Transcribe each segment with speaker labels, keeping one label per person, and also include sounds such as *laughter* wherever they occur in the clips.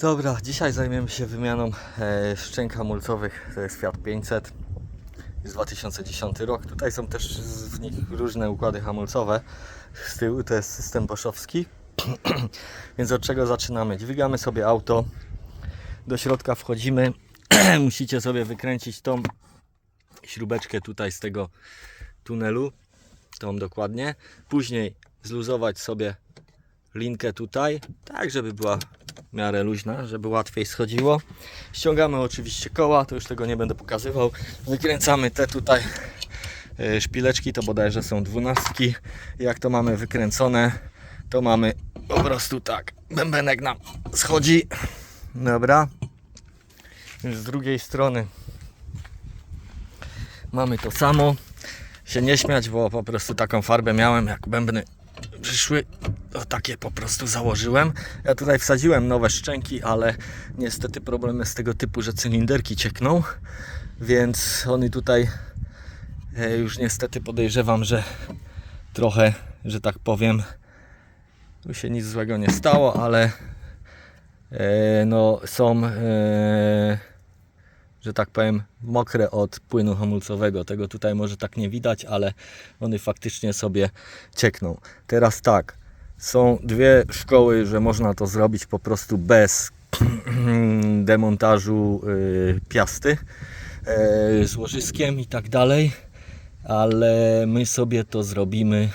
Speaker 1: Dobra, dzisiaj zajmiemy się wymianą e, szczęk hamulcowych. To jest Fiat 500 z 2010 rok. Tutaj są też w nich różne układy hamulcowe. Z tyłu to jest system boszowski. *clears throat* Więc od czego zaczynamy? Dźwigamy sobie auto, do środka wchodzimy. *clears throat* Musicie sobie wykręcić tą śrubeczkę tutaj z tego tunelu, tą dokładnie. Później zluzować sobie linkę tutaj, tak żeby była w miarę luźna, żeby łatwiej schodziło. Ściągamy oczywiście koła, to już tego nie będę pokazywał. Wykręcamy te tutaj e, szpileczki, to bodajże są dwunastki. Jak to mamy wykręcone, to mamy po prostu tak. Bębenek nam schodzi. Dobra. Z drugiej strony mamy to samo. Się nie śmiać, bo po prostu taką farbę miałem, jak bębny przyszły, to takie po prostu założyłem. Ja tutaj wsadziłem nowe szczęki, ale niestety problemy z tego typu, że cylinderki ciekną, więc one tutaj e, już niestety podejrzewam, że trochę, że tak powiem, tu się nic złego nie stało, ale e, no są e, że tak powiem, mokre od płynu hamulcowego. Tego tutaj może tak nie widać, ale one faktycznie sobie ciekną. Teraz tak, są dwie szkoły, że można to zrobić po prostu bez *clears throat* demontażu y, piasty y, z łożyskiem i tak dalej, ale my sobie to zrobimy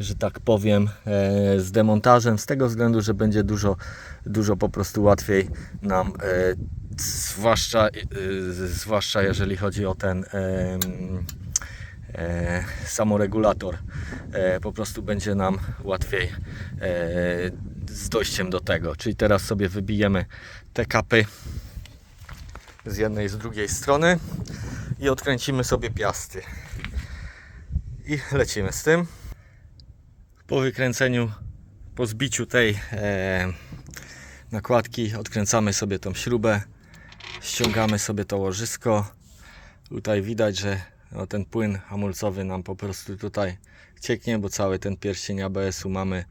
Speaker 1: że tak powiem, e, z demontażem, z tego względu, że będzie dużo, dużo po prostu łatwiej nam, e, zwłaszcza, e, zwłaszcza jeżeli chodzi o ten e, samoregulator, e, po prostu będzie nam łatwiej e, z dojściem do tego. Czyli teraz sobie wybijemy te kapy z jednej i z drugiej strony i odkręcimy sobie piasty. I lecimy z tym po wykręceniu, po zbiciu tej e, nakładki odkręcamy sobie tą śrubę, ściągamy sobie to łożysko. Tutaj widać, że no, ten płyn hamulcowy nam po prostu tutaj cieknie, bo cały ten pierścień ABS-u mamy,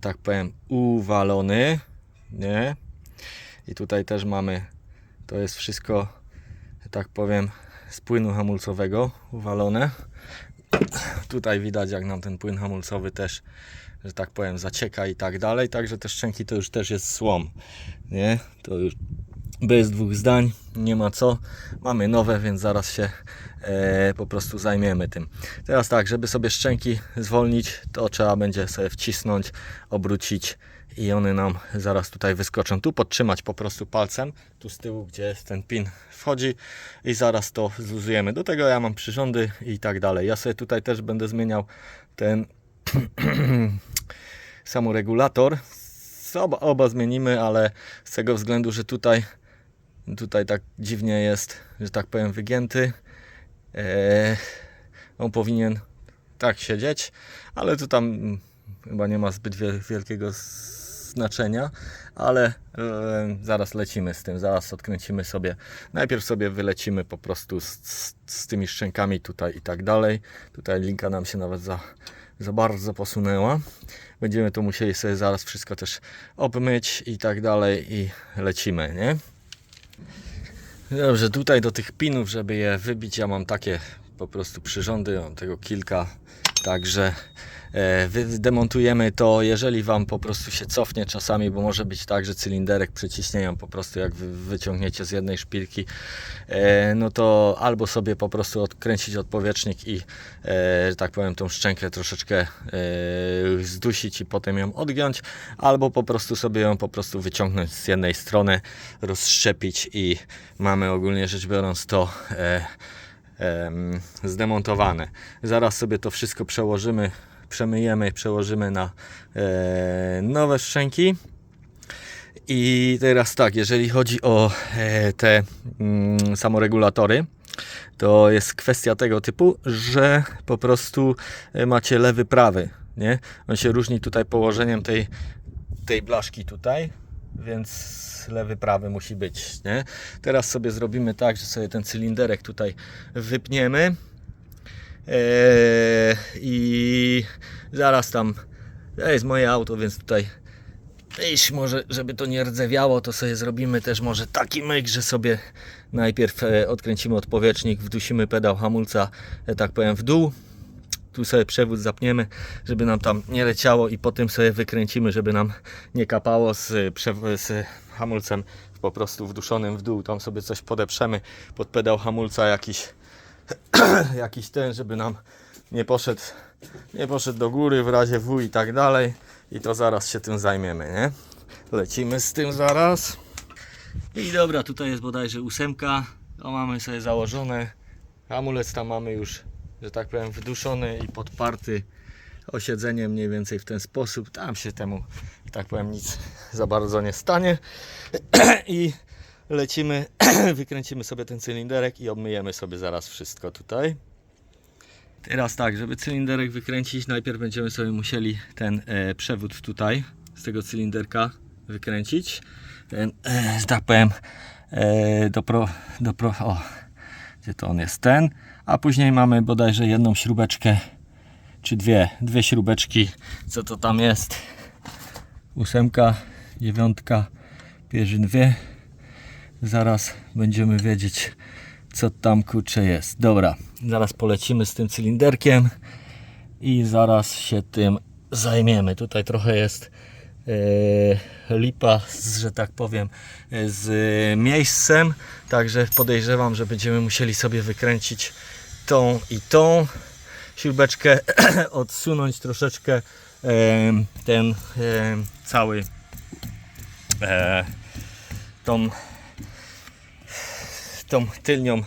Speaker 1: tak powiem, uwalony. Nie? I tutaj też mamy, to jest wszystko, tak powiem, z płynu hamulcowego uwalone. Tutaj widać jak nam ten płyn hamulcowy też, że tak powiem, zacieka i tak dalej. Także te szczęki to już też jest słom. Nie? To już bez dwóch zdań, nie ma co. Mamy nowe, więc zaraz się e, po prostu zajmiemy tym. Teraz tak, żeby sobie szczęki zwolnić, to trzeba będzie sobie wcisnąć, obrócić i one nam zaraz tutaj wyskoczą. Tu podtrzymać po prostu palcem, tu z tyłu, gdzie ten pin wchodzi i zaraz to zluzujemy. Do tego ja mam przyrządy i tak dalej. Ja sobie tutaj też będę zmieniał ten *clears throat* samoregulator. Oba, oba zmienimy, ale z tego względu, że tutaj tutaj tak dziwnie jest, że tak powiem, wygięty. Eee, on powinien tak siedzieć, ale tu tam mm, chyba nie ma zbyt wie- wielkiego znaczenia, ale e, zaraz lecimy z tym, zaraz odkręcimy sobie. Najpierw sobie wylecimy po prostu z, z, z tymi szczękami tutaj i tak dalej. Tutaj linka nam się nawet za, za bardzo posunęła. Będziemy to musieli sobie zaraz wszystko też obmyć i tak dalej i lecimy, nie? Dobrze, tutaj do tych pinów, żeby je wybić, ja mam takie po prostu przyrządy, mam tego kilka, także demontujemy to, jeżeli Wam po prostu się cofnie czasami, bo może być tak, że cylinderek przyciśnieją po prostu jak wy, wyciągniecie z jednej szpilki, e, no to albo sobie po prostu odkręcić odpowietrznik i, e, że tak powiem, tą szczękę troszeczkę e, zdusić i potem ją odgiąć, albo po prostu sobie ją po prostu wyciągnąć z jednej strony, rozszczepić i mamy ogólnie rzecz biorąc to e, em, zdemontowane. Zaraz sobie to wszystko przełożymy, przemyjemy, przełożymy na e, nowe szczęki. I teraz tak, jeżeli chodzi o e, te mm, samoregulatory, to jest kwestia tego typu, że po prostu e, macie lewy, prawy, nie? On się różni tutaj położeniem tej, tej blaszki tutaj, więc lewy, prawy musi być, nie? Teraz sobie zrobimy tak, że sobie ten cylinderek tutaj wypniemy i zaraz tam to jest moje auto, więc tutaj Iść może, żeby to nie rdzewiało, to sobie zrobimy też może taki myk, że sobie najpierw e, odkręcimy odpowietrznik, wdusimy pedał hamulca, e, tak powiem, w dół. Tu sobie przewód zapniemy, żeby nam tam nie leciało i potem sobie wykręcimy, żeby nam nie kapało z, przew- z hamulcem po prostu wduszonym w dół. Tam sobie coś podeprzemy pod pedał hamulca jakiś, *clears throat* jakiś ten, żeby nam nie poszedł, nie poszedł do góry w razie W i tak dalej. I to zaraz się tym zajmiemy, nie? Lecimy z tym zaraz. I dobra, tutaj jest bodajże ósemka. To mamy sobie założone. Hamulec tam mamy już, że tak powiem, wduszony i podparty osiedzeniem mniej więcej w ten sposób. Tam się temu, tak powiem, nic za bardzo nie stanie. *clears throat* I lecimy, *clears throat* wykręcimy sobie ten cylinderek i obmyjemy sobie zaraz wszystko tutaj. Teraz tak, żeby cylinderek wykręcić, najpierw będziemy sobie musieli ten e, przewód tutaj z tego cylinderka wykręcić. Ten, e, że tak powiem, e, o, gdzie to on jest? Ten, a później mamy bodajże jedną śrubeczkę, czy dwie, dwie śrubeczki, co to tam jest, ósemka, dziewiątka, pierzyn dwie, zaraz będziemy wiedzieć, co tam kurczę jest. Dobra, zaraz polecimy z tym cylinderkiem i zaraz się tym zajmiemy. Tutaj trochę jest e, lipa, z, że tak powiem, e, z miejscem, także podejrzewam, że będziemy musieli sobie wykręcić tą i tą śrubeczkę, *clears throat* odsunąć troszeczkę e, ten e, cały e, tą tą tylnią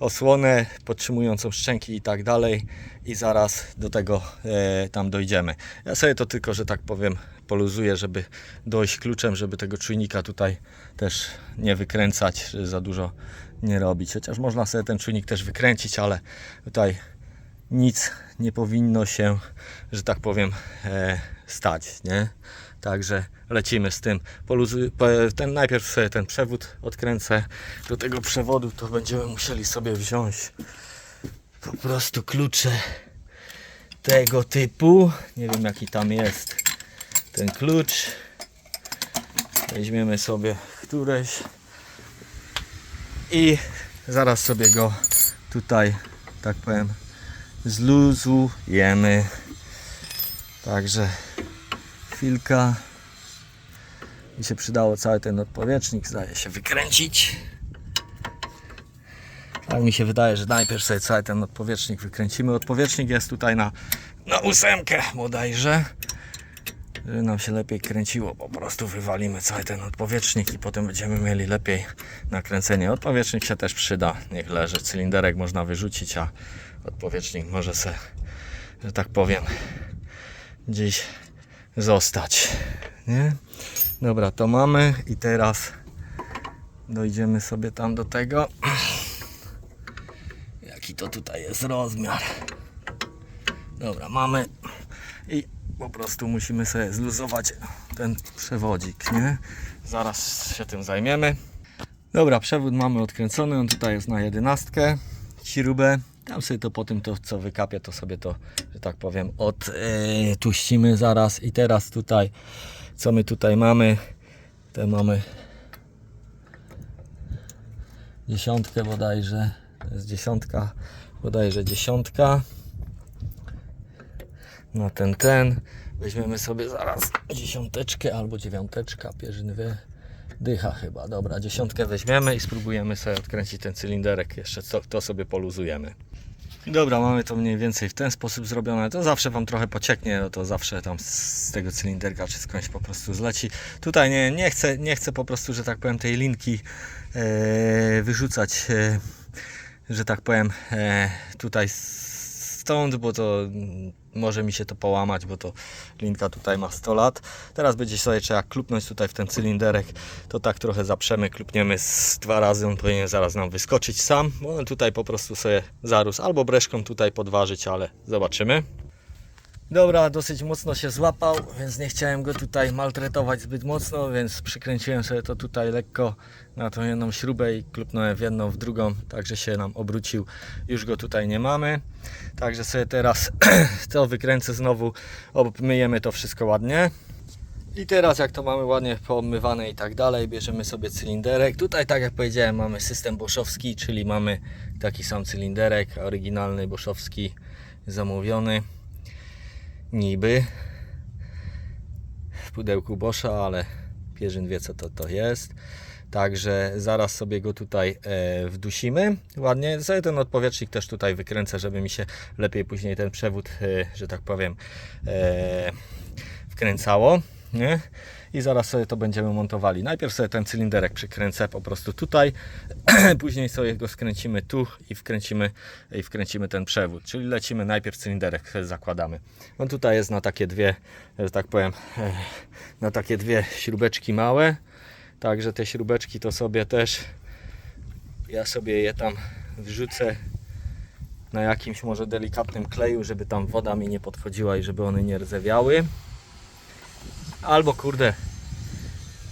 Speaker 1: osłonę podtrzymującą szczęki i tak dalej i zaraz do tego e, tam dojdziemy. Ja sobie to tylko, że tak powiem, poluzuję, żeby dojść kluczem, żeby tego czujnika tutaj też nie wykręcać, za dużo nie robić. Chociaż można sobie ten czujnik też wykręcić, ale tutaj nic nie powinno się, że tak powiem, e, stać, nie? Także lecimy z tym. Poluzuj, po- ten, najpierw sobie ten przewód odkręcę. Do tego przewodu to będziemy musieli sobie wziąć po prostu klucze tego typu. Nie wiem jaki tam jest ten klucz. Weźmiemy sobie któreś i zaraz sobie go tutaj, tak powiem, zluzujemy. Także chwilka. Mi się przydało cały ten odpowietrznik, zdaje się wykręcić. Tak mi się wydaje, że najpierw sobie cały ten odpowietrznik wykręcimy. Odpowietrznik jest tutaj na, na ósemkę bodajże. Żeby nam się lepiej kręciło, po prostu wywalimy cały ten odpowietrznik i potem będziemy mieli lepiej nakręcenie. Odpowietrznik się też przyda, niech leży. Cylinderek można wyrzucić, a odpowietrznik może se, że tak powiem, gdzieś zostać. Nie? Dobra, to mamy i teraz dojdziemy sobie tam do tego. Jaki to tutaj jest rozmiar. Dobra, mamy i po prostu musimy sobie zluzować ten przewodzik, nie? Zaraz się tym zajmiemy. Dobra, przewód mamy odkręcony, on tutaj jest na jedenastkę, śrubę. Tam sobie to po tym, to co wykapie, to sobie to, że tak powiem, odtuścimy zaraz. I teraz tutaj, co my tutaj mamy? Te mamy dziesiątkę bodajże. To jest dziesiątka, bodajże dziesiątka. Na ten, ten. Weźmiemy sobie zaraz dziesiąteczkę albo dziewiąteczka, pierzyn wie. Dycha chyba, dobra, dziesiątkę weźmiemy i spróbujemy sobie odkręcić ten cylinderek. Jeszcze to, to sobie poluzujemy. Dobra, mamy to mniej więcej w ten sposób zrobione. To zawsze Wam trochę pocieknie, no to zawsze tam z tego cylinderka czy skądś po prostu zleci. Tutaj nie, nie, chcę, nie chcę po prostu, że tak powiem, tej linki e, wyrzucać, e, że tak powiem, e, tutaj stąd, bo to mm, może mi się to połamać, bo to linka tutaj ma 100 lat. Teraz będzie sobie trzeba klupnąć tutaj w ten cylinderek. To tak trochę zaprzemy, klupniemy z dwa razy, on powinien zaraz nam wyskoczyć sam, on tutaj po prostu sobie zarósł, albo breszką tutaj podważyć, ale zobaczymy. Dobra, dosyć mocno się złapał, więc nie chciałem go tutaj maltretować zbyt mocno, więc przykręciłem sobie to tutaj lekko na tą jedną śrubę i klupnąłem w jedną, w drugą, także się nam obrócił. Już go tutaj nie mamy. Także sobie teraz *clears throat* to wykręcę znowu, obmyjemy to wszystko ładnie. I teraz jak to mamy ładnie poomywane i tak dalej, bierzemy sobie cylinderek. Tutaj tak jak powiedziałem mamy system boszowski, czyli mamy taki sam cylinderek, oryginalny boszowski zamówiony. Niby w pudełku Boscha, ale Pierzyn wie co to, to jest. Także zaraz sobie go tutaj e, wdusimy. Ładnie. Sobie ten odpowietrznik też tutaj wykręcę, żeby mi się lepiej później ten przewód, e, że tak powiem, e, wkręcało. Nie? I zaraz sobie to będziemy montowali. Najpierw sobie ten cylinderek przykręcę po prostu tutaj, *clears throat* później sobie go skręcimy tu i wkręcimy, i wkręcimy ten przewód. Czyli lecimy najpierw cylinderek zakładamy. No tutaj jest na takie dwie, że tak powiem, e, na takie dwie śrubeczki małe. Także te śrubeczki to sobie też ja sobie je tam wrzucę na jakimś może delikatnym kleju, żeby tam woda mi nie podchodziła i żeby one nie rdzewiały. Albo kurde,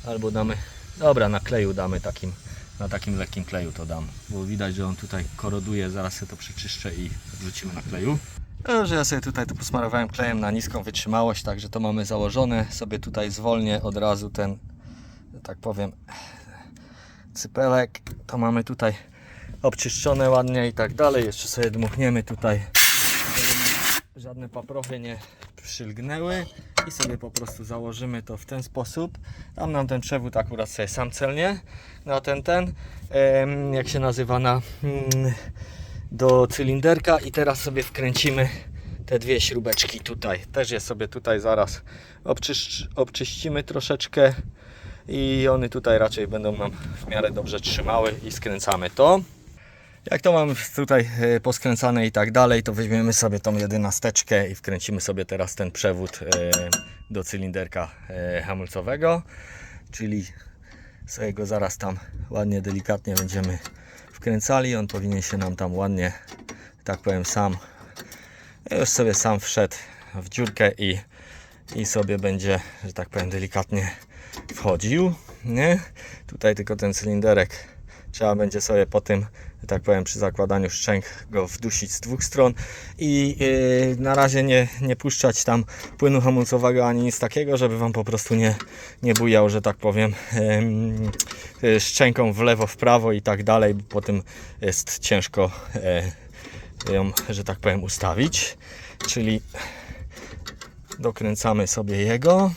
Speaker 1: albo damy, dobra na kleju damy takim, na takim lekkim kleju to dam, bo widać, że on tutaj koroduje, zaraz sobie to przeczyszczę i wrzucimy na kleju. No, że ja sobie tutaj to posmarowałem klejem na niską wytrzymałość, także to mamy założone. Sobie tutaj zwolnię od razu ten, tak powiem, cypelek. To mamy tutaj obczyszczone ładnie i tak dalej. Jeszcze sobie dmuchniemy tutaj, żadne paprochy nie przylgnęły i sobie po prostu założymy to w ten sposób. Tam nam ten przewód akurat sobie sam celnie na ten, ten, jak się nazywa, na mm, do cylinderka i teraz sobie wkręcimy te dwie śrubeczki tutaj. Też je sobie tutaj zaraz obczyszcz, obczyścimy troszeczkę i one tutaj raczej będą nam w miarę dobrze trzymały i skręcamy to. Jak to mamy tutaj e, poskręcane i tak dalej, to weźmiemy sobie tą jedenasteczkę i wkręcimy sobie teraz ten przewód e, do cylinderka e, hamulcowego, czyli sobie go zaraz tam ładnie, delikatnie będziemy wkręcali. On powinien się nam tam ładnie, tak powiem, sam już sobie sam wszedł w dziurkę i, i sobie będzie, że tak powiem, delikatnie wchodził. Nie? Tutaj tylko ten cylinderek trzeba będzie sobie po tym, tak powiem, przy zakładaniu szczęk go wdusić z dwóch stron i yy, na razie nie, nie puszczać tam płynu hamulcowego ani nic takiego, żeby Wam po prostu nie, nie bujał, że tak powiem, yy, szczęką w lewo, w prawo i tak dalej, bo potem jest ciężko yy, ją, że tak powiem, ustawić. Czyli dokręcamy sobie jego.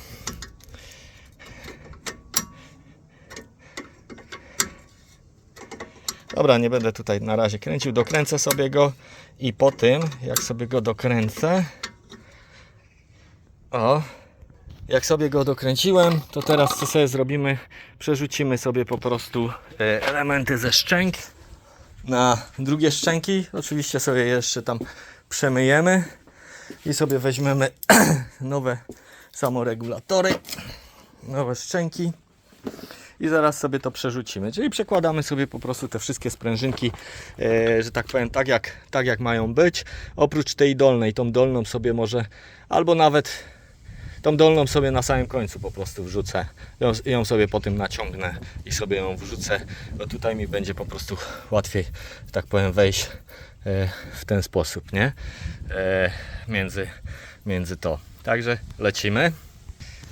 Speaker 1: Dobra, nie będę tutaj na razie kręcił, dokręcę sobie go i po tym, jak sobie go dokręcę, o, jak sobie go dokręciłem, to teraz co sobie zrobimy? Przerzucimy sobie po prostu e, elementy ze szczęk na drugie szczęki. Oczywiście sobie jeszcze tam przemyjemy i sobie weźmiemy *clears throat* nowe samoregulatory, nowe szczęki i zaraz sobie to przerzucimy. Czyli przekładamy sobie po prostu te wszystkie sprężynki, e, że tak powiem, tak jak, tak jak mają być. Oprócz tej dolnej, tą dolną sobie może, albo nawet tą dolną sobie na samym końcu po prostu wrzucę. Ją, ją sobie po tym naciągnę i sobie ją wrzucę, bo tutaj mi będzie po prostu łatwiej, że tak powiem, wejść e, w ten sposób, nie? E, między, między to. Także lecimy.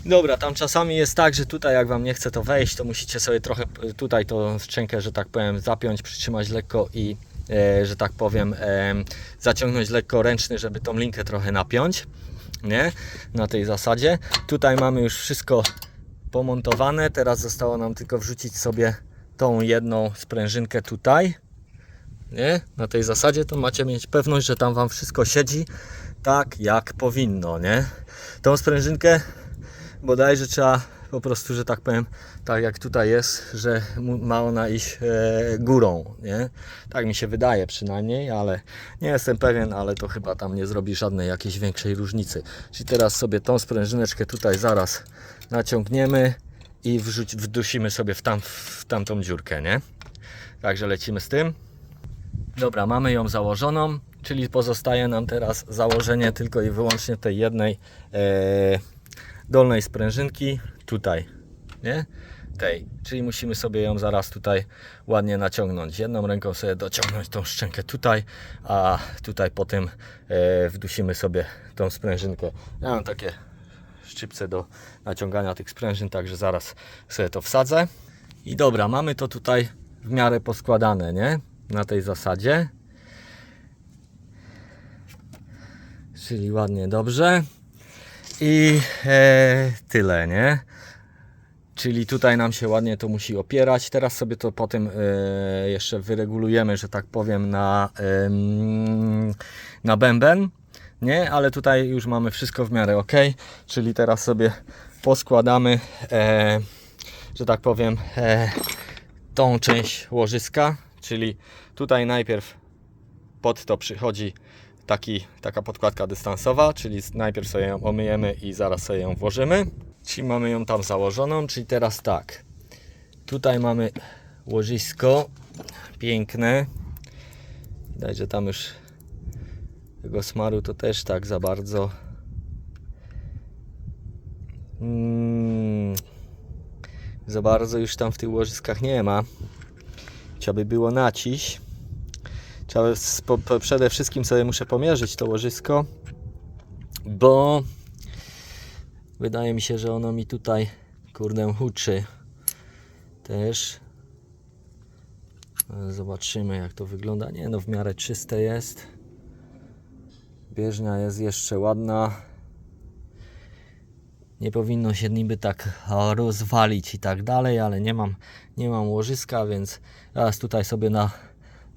Speaker 1: Dobra, tam czasami jest tak, że tutaj jak Wam nie chce to wejść, to musicie sobie trochę tutaj tą szczękę, że tak powiem, zapiąć, przytrzymać lekko i, e, że tak powiem, e, zaciągnąć lekko ręczny, żeby tą linkę trochę napiąć, nie? Na tej zasadzie. Tutaj mamy już wszystko pomontowane, teraz zostało nam tylko wrzucić sobie tą jedną sprężynkę tutaj, nie? Na tej zasadzie to macie mieć pewność, że tam Wam wszystko siedzi tak jak powinno, nie? Tą sprężynkę bodajże trzeba po prostu, że tak powiem, tak jak tutaj jest, że ma ona iść e, górą, nie? Tak mi się wydaje przynajmniej, ale nie jestem pewien, ale to chyba tam nie zrobi żadnej jakiejś większej różnicy. Czyli teraz sobie tą sprężyneczkę tutaj zaraz naciągniemy i wrzuć, wdusimy sobie w, tam, w tamtą dziurkę, nie? Także lecimy z tym. Dobra, mamy ją założoną, czyli pozostaje nam teraz założenie tylko i wyłącznie tej jednej e, dolnej sprężynki tutaj, nie? Tej, czyli musimy sobie ją zaraz tutaj ładnie naciągnąć. Jedną ręką sobie dociągnąć tą szczękę tutaj, a tutaj potem e, wdusimy sobie tą sprężynkę. Ja mam takie szczypce do naciągania tych sprężyn, także zaraz sobie to wsadzę. I dobra, mamy to tutaj w miarę poskładane, nie? Na tej zasadzie. Czyli ładnie, dobrze. I e, tyle, nie? Czyli tutaj nam się ładnie to musi opierać. Teraz sobie to potem e, jeszcze wyregulujemy, że tak powiem, na, na bęben. Nie, ale tutaj już mamy wszystko w miarę ok. Czyli teraz sobie poskładamy, e, że tak powiem, e, tą część łożyska. Czyli tutaj najpierw pod to przychodzi taki, taka podkładka dystansowa, czyli najpierw sobie ją omyjemy i zaraz sobie ją włożymy. Czyli mamy ją tam założoną, czyli teraz tak. Tutaj mamy łożysko piękne. Widać, że tam już tego smaru to też tak za bardzo. Mm, za bardzo już tam w tych łożyskach nie ma. Trzeba by było naciś. Po, przede wszystkim sobie muszę pomierzyć to łożysko, bo wydaje mi się, że ono mi tutaj kurde huczy też. Ale Zobaczymy jak to wygląda. Nie no, w miarę czyste jest. Bieżnia jest jeszcze ładna. Nie powinno się niby tak rozwalić i tak dalej, ale nie mam, nie mam łożyska, więc teraz tutaj sobie na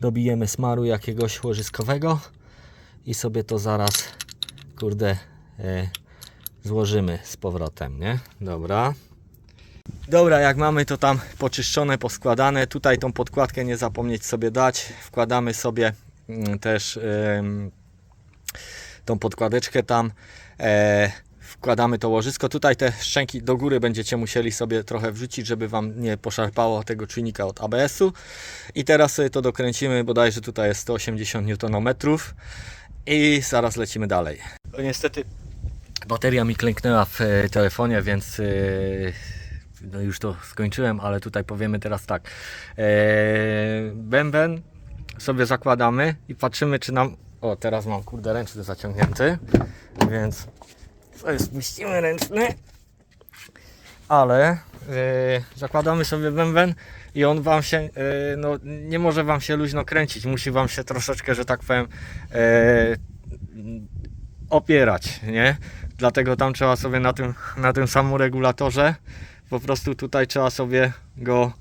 Speaker 1: dobijemy smaru jakiegoś łożyskowego i sobie to zaraz kurde e, złożymy z powrotem, nie? Dobra. Dobra, jak mamy to tam poczyszczone, poskładane, tutaj tą podkładkę nie zapomnieć sobie dać. Wkładamy sobie mm, też tą podkładeczkę tam. E, wkładamy to łożysko. Tutaj te szczęki do góry będziecie musieli sobie trochę wrzucić, żeby Wam nie poszarpało tego czujnika od ABS-u. I teraz sobie to dokręcimy, bodajże tutaj jest 180 Nm i zaraz lecimy dalej. No niestety bateria mi klęknęła w e, telefonie, więc e, no już to skończyłem, ale tutaj powiemy teraz tak. E, bęben sobie zakładamy i patrzymy czy nam... O, teraz mam kurde ręczny zaciągnięty, więc sobie spuścimy ręczny. Ale e, zakładamy sobie bęben i on wam się, e, no nie może wam się luźno kręcić, musi wam się troszeczkę, że tak powiem, e, opierać, nie? Dlatego tam trzeba sobie na tym, na tym samoregulatorze, po prostu tutaj trzeba sobie go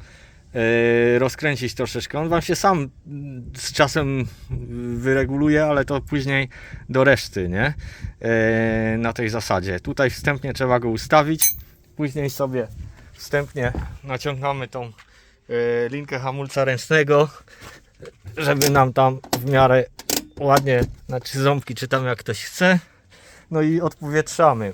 Speaker 1: rozkręcić troszeczkę. On wam się sam z czasem wyreguluje, ale to później do reszty, nie? E, na tej zasadzie. Tutaj wstępnie trzeba go ustawić. Później sobie wstępnie naciągamy tą e, linkę hamulca ręcznego, żeby nam tam w miarę ładnie, znaczy ząbki, czy tam jak ktoś chce. No i odpowietrzamy.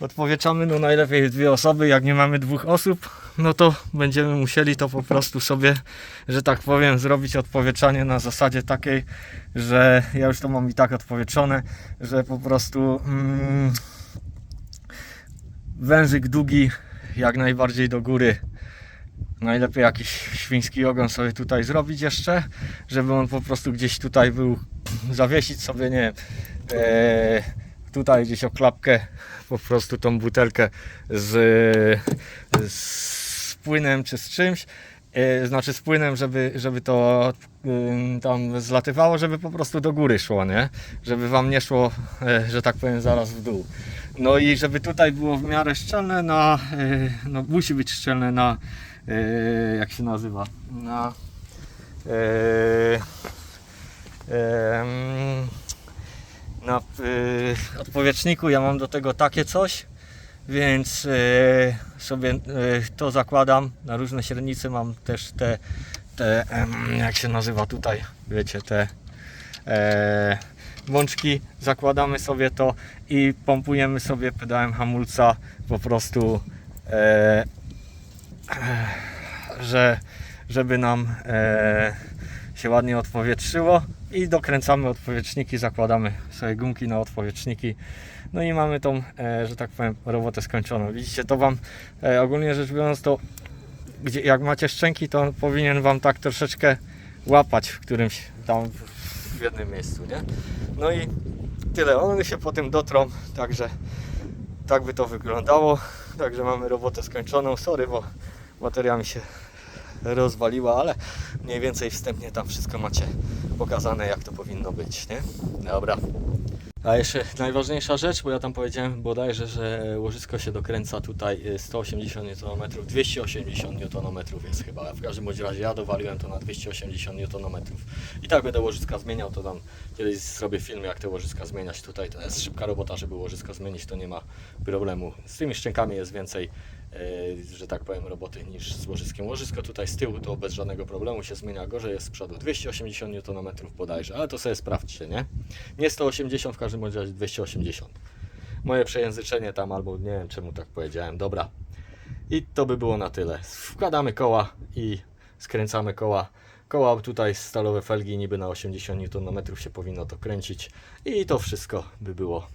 Speaker 1: Odpowietrzamy no najlepiej dwie osoby, jak nie mamy dwóch osób, no to będziemy musieli to po prostu sobie, że tak powiem, zrobić odpowietrzanie na zasadzie takiej, że ja już to mam i tak odpowietrzone, że po prostu mm, wężyk długi jak najbardziej do góry. Najlepiej jakiś świński ogon sobie tutaj zrobić jeszcze, żeby on po prostu gdzieś tutaj był, zawiesić sobie, nie wiem, e, tutaj gdzieś o klapkę, po prostu tą butelkę z, z płynem czy z czymś, e, znaczy z płynem, żeby, żeby to tam zlatywało, żeby po prostu do góry szło, nie? Żeby wam nie szło, e, że tak powiem, zaraz w dół. No i żeby tutaj było w miarę szczelne na, e, no musi być szczelne na, e, jak się nazywa, na e, em, na e, odpowietrzniku ja mam do tego takie coś, więc e, sobie e, to zakładam. Na różne średnice mam też te, te jak się nazywa tutaj, wiecie, te e, bączki, zakładamy sobie to i pompujemy sobie pedałem hamulca po prostu e, że żeby nam e, się ładnie odpowietrzyło i dokręcamy odpowietrzniki, zakładamy sobie gumki na odpowietrzniki no i mamy tą, e, że tak powiem, robotę skończoną. Widzicie, to Wam e, ogólnie rzecz biorąc to gdzie, jak macie szczęki, to on powinien Wam tak troszeczkę łapać w którymś tam w jednym miejscu, nie? No i tyle, one się potem dotrą, także tak by to wyglądało. Także mamy robotę skończoną. Sorry, bo bateria mi się rozwaliła, ale mniej więcej wstępnie tam wszystko macie pokazane, jak to powinno być, nie? Dobra. A jeszcze najważniejsza rzecz, bo ja tam powiedziałem bodajże, że łożysko się dokręca tutaj y, 180 Nm, 280 Nm jest chyba. W każdym bądź razie ja dowaliłem to na 280 Nm. I tak będę łożyska zmieniał, to tam kiedyś zrobię film, jak te łożyska zmieniać tutaj. To jest szybka robota, żeby łożysko zmienić, to nie ma problemu. Z tymi szczękami jest więcej, że tak powiem, roboty niż z łożyskiem. Łożysko tutaj z tyłu to bez żadnego problemu się zmienia, gorzej jest z przodu. 280 Nm bodajże, ale to sobie sprawdźcie, nie? Nie 180, w każdym razie 280. Moje przejęzyczenie tam, albo nie wiem czemu tak powiedziałem. Dobra. I to by było na tyle. Wkładamy koła i skręcamy koła. Koła tutaj stalowe felgi niby na 80 Nm się powinno to kręcić. I to wszystko by było